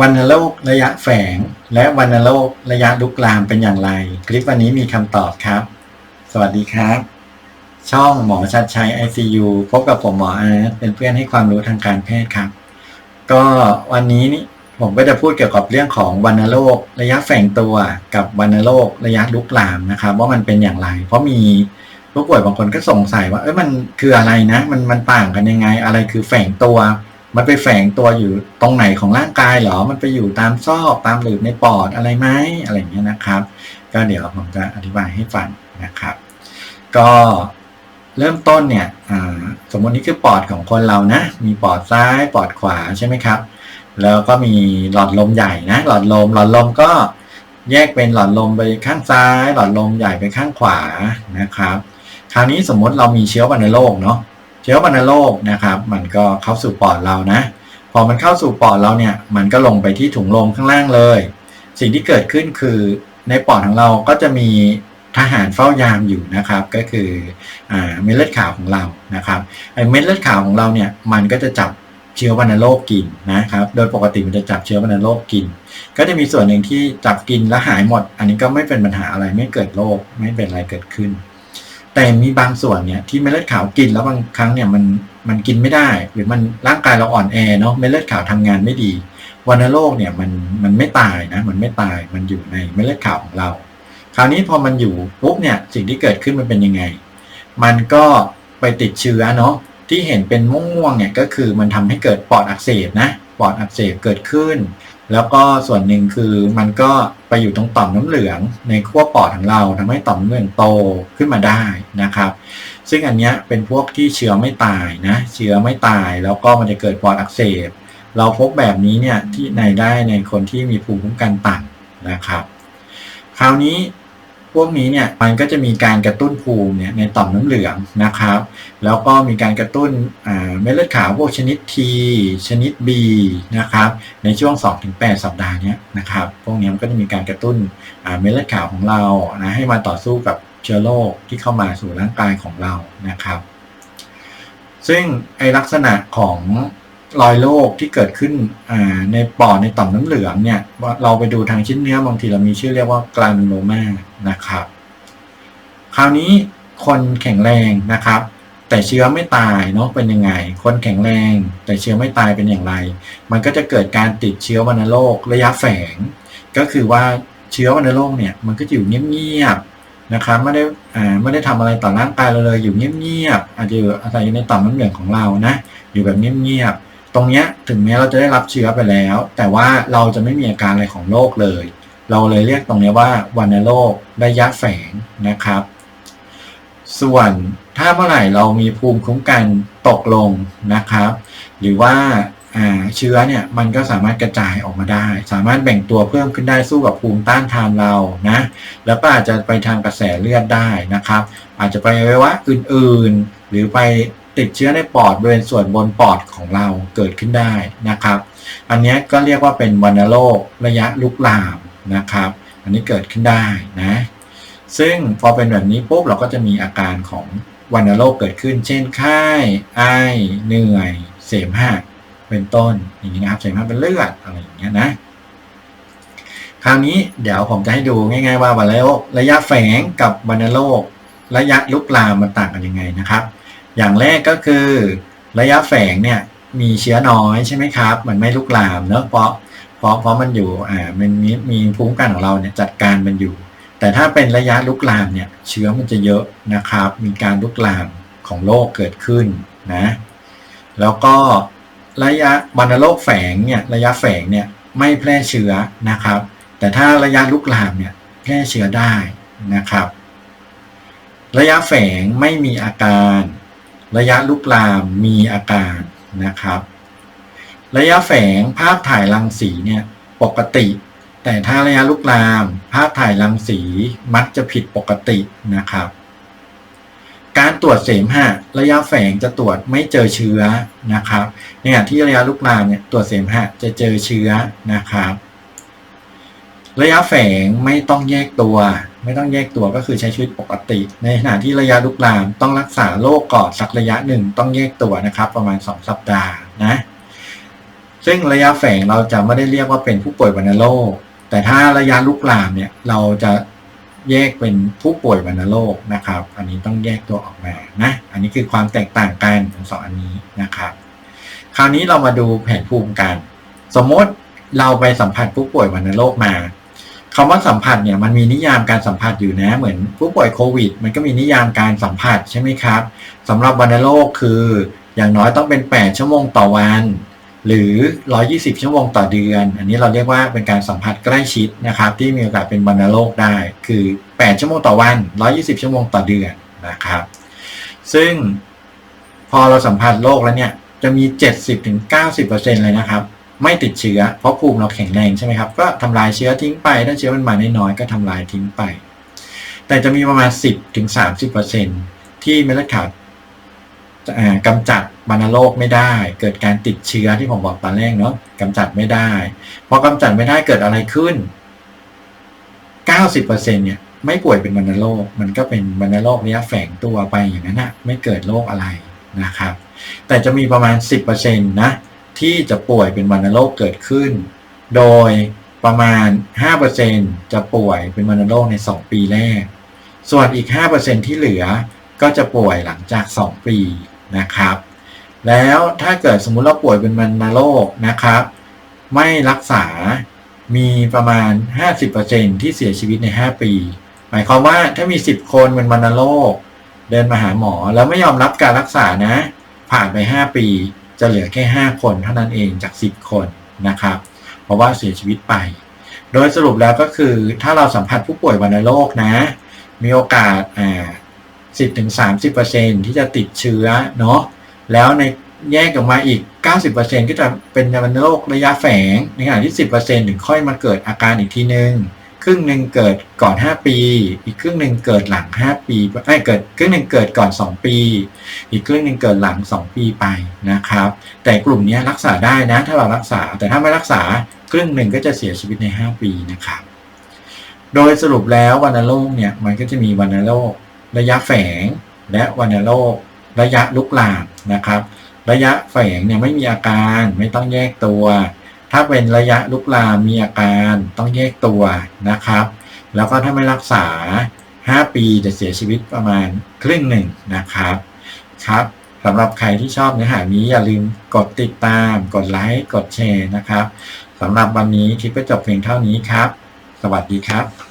วัณโรคระยะแฝง และวัณโรคระยะลุกลามเป็นอย่างไร คลิปวันนี้มีคำตอบครับ สวัสดีครับ ช่องหมอชัดชัย ICU พบกับผมหมออาร์ตเป็นเพื่อนให้ความรู้ทางการแพทย์ครับ ก็วันนี้นี่ผมก็จะพูดเกี่ยวกับเรื่องของวัณโรคระยะแฝงตัวกับวัณโรคระยะลุกลามนะครับ ว่ามันเป็นอย่างไร เพราะมีผู้ป่วยบางคนก็สงสัยว่าเอ้ยมันคืออะไรนะ มันมันต่างกันยังไง อะไรคือแฝงตัว มันไปแฝงตัวอยู่ตรงไหนของร่างกายเหรอ มันไปอยู่ตามซอกตามหลืบในปอดอะไรไหมอะไรอย่างเงี้ยนะครับ ก็เดี๋ยวผมจะอธิบายให้ฟังนะครับ ก็เริ่มต้นเนี่ยสมมตินี่คือปอดของคนเรานะ มีปอดซ้ายปอดขวาใช่ไหมครับ แล้วก็มีหลอดลมใหญ่นะ หลอดลม หลอดลมก็แยกเป็นหลอดลมไปข้างซ้าย หลอดลมใหญ่ไปข้างขวานะครับ คราวนี้สมมติเรามีเชื้อวัณโรคเนาะ ชื้อวัณโรคนะครับ มันก็เข้าสู่ปอดเรานะ พอมันเข้าสู่ปอดเราเนี่ย มันก็ลงไปที่ถุงลมข้างล่างเลย สิ่งที่เกิดขึ้นคือในปอดของเราก็จะมีทหารเฝ้ายามอยู่นะครับ ก็คืออเม็ดเลือดขาวของเรานะครับไอ้เม็ดเลือดขาวของเราเนี่ย มันก็จะจับเชื้อวัณโรคกินนะครับ โดยปกติมันจะจับเชื้อวัณโรคกิน ก็จะมีส่วนหนึ่งที่จับกินแล้วหายหมด อันนี้ก็ไม่เป็นปัญหาอะไรไม่เกิดโรคไม่เป็นอะไรเกิดขึ้น แต่มีบางส่วนเนี่ยที่เม็ดเลือดขาวกินแล้วบางครั้งเนี่ยมันมันกินไม่ได้ หรือมันร่างกายเราอ่อนแอเนาะเม็ดเลือดขาวทำงานไม่ดีวัณโรคเนี่ยมันมันไม่ตายนะมันไม่ตายมันอยู่ในเม็ดเลือดขาวของเรา คราวนี้พอมันอยู่ปุ๊บเนี่ยสิ่งที่เกิดขึ้นมันเป็นยังไง มันก็ไปติดเชื้อเนาะที่เห็นเป็นม่วงๆเนี่ยก็คือมันทำให้เกิดปอดอักเสบนะปอดอักเสบเกิดขึ้น แล้วก็ส่วนหนึ่งคือมันก็ ไปอยู่ตรงต่อมน้ำเหลืองในขั้วปอดของเราทำให้ต่อมน้ำเหลืองโตขึ้นมาได้นะครับ ซึ่งอันนี้เป็นพวกที่เชื้อไม่ตายนะ เชื้อไม่ตายแล้วก็มันจะเกิดปอดอักเสบ เราพบแบบนี้เนี่ยที่ในได้ในคนที่มีภูมิคุ้มกันต่ำนะครับ คราวนี้ พวกนี้เนี่ยมันก็จะมีการกระตุ้นภูมิเนี่ยในต่อมน้ำเหลืองนะครับ แล้วก็มีการกระตุ้นเม็ดเลือดขาวพวกชนิด T ชนิด B นะครับในช่วง 2-8 สัปดาห์นี้นะครับพวกนี้มันก็จะมีการกระตุ้นเม็ดเลือดขาวของเรานะให้มาต่อสู้กับเชื้อโรคที่เข้ามาสู่ร่างกายของเรานะครับ ซึ่งไอลักษณะของ รอยโรคที่เกิดขึ้นในปอดในต่อมน้ำเหลืองเนี่ยเราไปดูทางชิ้นเนื้อบางทีเรามีชื่อเรียกว่ากลานโลมานะครับ คราวนี้คนแข็งแรงนะครับ แต่เชื้อไม่ตายเนาะเป็นยังไง คนแข็งแรง แต่เชื้อไม่ตายเป็นอย่างไร มันก็จะเกิดการติดเชื้อวัณโรคระยะแฝง ก็คือว่าเชื้อวัณโรคเนี่ยมันก็อยู่เงียบๆนะครับไม่ได้อ่าไม่ได้ทำอะไรต่อร่างกายเราเลยอยู่เงียบๆอาจจะอยู่อาศัยในต่อมน้ำเหลืองของเรานะ อยู่แบบเงียบๆ ตรงนี้ถึงแม้เราจะได้รับเชื้อไปแล้ว แต่ว่าเราจะไม่มีอาการอะไรของโรคเลย เราเลยเรียกตรงนี้ว่าวัณโรคระยะแฝงนะครับ ส่วนถ้าเมื่อไหร่เรามีภูมิคุ้มกันตกลงนะครับ หรือว่าเชื้อเนี่ยมันก็สามารถกระจายออกมาได้ สามารถแบ่งตัวเพิ่มขึ้นได้สู้กับภูมิต้านทานเรานะแล้วก็อาจจะไปทางกระแสเลือดได้นะครับ อาจจะไปอวัยวะอื่นๆ หรือไป ติดเชื้อในปอดบริเวณส่วนบนปอดของเราเกิดขึ้นได้นะครับ อันนี้ก็เรียกว่าเป็นวัณโรคระยะลุกลามนะครับ อันนี้เกิดขึ้นได้นะ ซึ่งพอเป็นแบบนี้ปุ๊บเราก็จะมีอาการของวัณโรคเกิดขึ้น เช่นไข้ไอเหนื่อย เสมหะเป็นต้นอย่างนี้นะครับเสมหะเป็นเลือดอะไรอย่างเงี้ยนะคราวนี้เดี๋ยวผมจะให้ดูง่าย ๆ ว่าวัณโรคระยะแฝงกับวัณโรคระยะลุกลามมันต่างกันยังไงนะครับ อย่างแรกก็คือ ระยะแฝงเนี่ยมีเชื้อน้อยใช่ไหมครับ มันไม่ลุกลามเนอะเพราะเพราะเพราะมันอยู่อ่ามันมีมีภูมิคุ้มกันของเราเนี่ยจัดการมันอยู่ แต่ถ้าเป็นระยะลุกลามเนี่ยเชื้อมันจะเยอะนะครับ มีการลุกลามของโรคเกิดขึ้นนะแล้วก็ระยะวัณโรคแฝงเนี่ยระยะแฝงเนี่ยไม่แพร่เชื้อนะครับ แต่ถ้าระยะลุกลามเนี่ยแพร่เชื้อได้นะครับ ระยะแฝงไม่มีอาการ ระยะลุกลามมีอาการนะครับ ระยะแฝงภาพถ่ายรังสีเนี่ยปกติ แต่ถ้าระยะลุกลาม ภาพถ่ายรังสีมักจะผิดปกตินะครับ การตรวจเสมหะระยะแฝงจะตรวจไม่เจอเชื้อนะครับเนี่ยที่ระยะลุกลามเนี่ยตรวจเสมหะจะเจอเชื้อนะครับ ระยะแฝงไม่ต้องแยกตัว ไม่ต้องแยกตัวก็คือใช้ชีวิตปกติ ในขณะที่ระยะลุกลามต้องรักษาโรคก่อนสักระยะหนึ่งต้องแยกตัวนะครับ ประมาณ 2 สัปดาห์นะซึ่งระยะแฝงเราจะไม่ได้เรียกว่าเป็นผู้ป่วยวัณโรคแต่ถ้าระยะลุกลามเนี่ยเราจะแยกเป็นผู้ป่วยวัณโรคนะครับ อันนี้ต้องแยกตัวออกมานะอันนี้คือความแตกต่างกันของสองอันนี้นะครับ คราวนี้เรามาดูแผนภูมิกัน สมมติเราไปสัมผัสผู้ป่วยวัณโรคมา คำว่าสัมผัสเนี่ยมันมีนิยามการสัมผัสอยู่นะเหมือนผู้ป่วยโควิด มันก็มีนิยามการสัมผัสใช่ไหมครับสำหรับวัณโรคคือ อย่างน้อยต้องเป็น 8 ชั่วโมงต่อวัน หรือ 120 ชั่วโมงต่อเดือน อันนี้เราเรียกว่าเป็นการสัมผัสใกล้ชิดนะครับที่มีโอกาสเป็นวัณโรคได้ คือ 8 ชั่วโมงต่อวัน 120 ชั่วโมงต่อเดือนนะครับ ซึ่งพอเราสัมผัสโรคแล้วเนี่ยจะมี 70-90%เลยนะครับ ไม่ติดเชื้อ เพราะภูมิเราแข็งแรงใช่ไหมครับ ก็ทำลายเชื้อทิ้งไป ถ้าเชื้อมันมาน้อยๆก็ทำลายทิ้งไป แต่จะมีประมาณ 10-30%ที่เม็ดเลือดขาวอ่ากำจัดวัณโรคไม่ได้ เกิดการติดเชื้อที่ผมบอกตอนแรกเนาะกำจัดไม่ได้พอกำจัดไม่ได้เกิดอะไรขึ้น 90%เนี่ยไม่ป่วยเป็นวัณโรค มันก็เป็นวัณโรคระยะแฝงตัวไปอย่างนั้นนะไม่เกิดโรคอะไรนะครับ แต่จะมีประมาณ 10%นะ ที่จะป่วยเป็นวัณโรคเกิดขึ้น โดยประมาณ 5%จะป่วยเป็นวัณโรคใน 2 ปีแรก ส่วนอีก 5%ที่เหลือก็จะป่วยหลังจาก 2 ปีนะครับ แล้วถ้าเกิดสมมุติเราป่วยเป็นวัณโรคนะครับ ไม่รักษา มีประมาณ 50%ที่เสียชีวิตใน 5 ปี หมายความว่าถ้ามี 10 คนเป็นวัณโรคเดินมาหาหมอแล้วไม่ยอมรับการรักษานะ ผ่านไป 5 ปี จะเหลือแค่ 5 คนเท่านั้นเองจาก 10 คนนะครับ เพราะว่าเสียชีวิตไป โดยสรุปแล้วก็คือถ้าเราสัมผัสผู้ป่วยวัณโรคนะ มีโอกาสอ่า10-30%ที่จะติดเชื้อเนาะแล้วในแยกออกมาอีก 90%ก็จะเป็นวัณโรคระยะแฝง ในขณะที่ 10%ถึงค่อยมาเกิดอาการอีกทีนึง ครึ่งหนึ่งเกิดก่อน 5 ปี อีกครึ่งหนึ่งเกิดหลัง 5 ปีไม่เกิดครึ่งหนึ่งเกิดก่อน 2 ปี อีกครึ่งหนึ่งเกิดหลัง 2 ปีไปนะครับ แต่กลุ่มนี้รักษาได้นะถ้าเรารักษา แต่ถ้าไม่รักษาครึ่งหนึ่งก็จะเสียชีวิตใน 5 ปีนะครับ โดยสรุปแล้ววัณโรคเนี่ยมันก็จะมีวัณโรคระยะแฝง และวัณโรคระยะลุกลามนะครับ ระยะแฝงเนี่ยไม่มีอาการไม่ต้องแยกตัว ถ้าเป็นระยะลุกลามมีอาการต้องแยกตัวนะครับ แล้วก็ถ้าไม่รักษา 5 ปีจะเสียชีวิตประมาณครึ่งหนึ่งนะครับครับสำหรับใครที่ชอบเนื้อหานี้อย่าลืมกดติดตาม กดไลค์กดแชร์นะครับสำหรับวันนี้คลิปก็จบเพียงเท่านี้ครับ สวัสดีครับ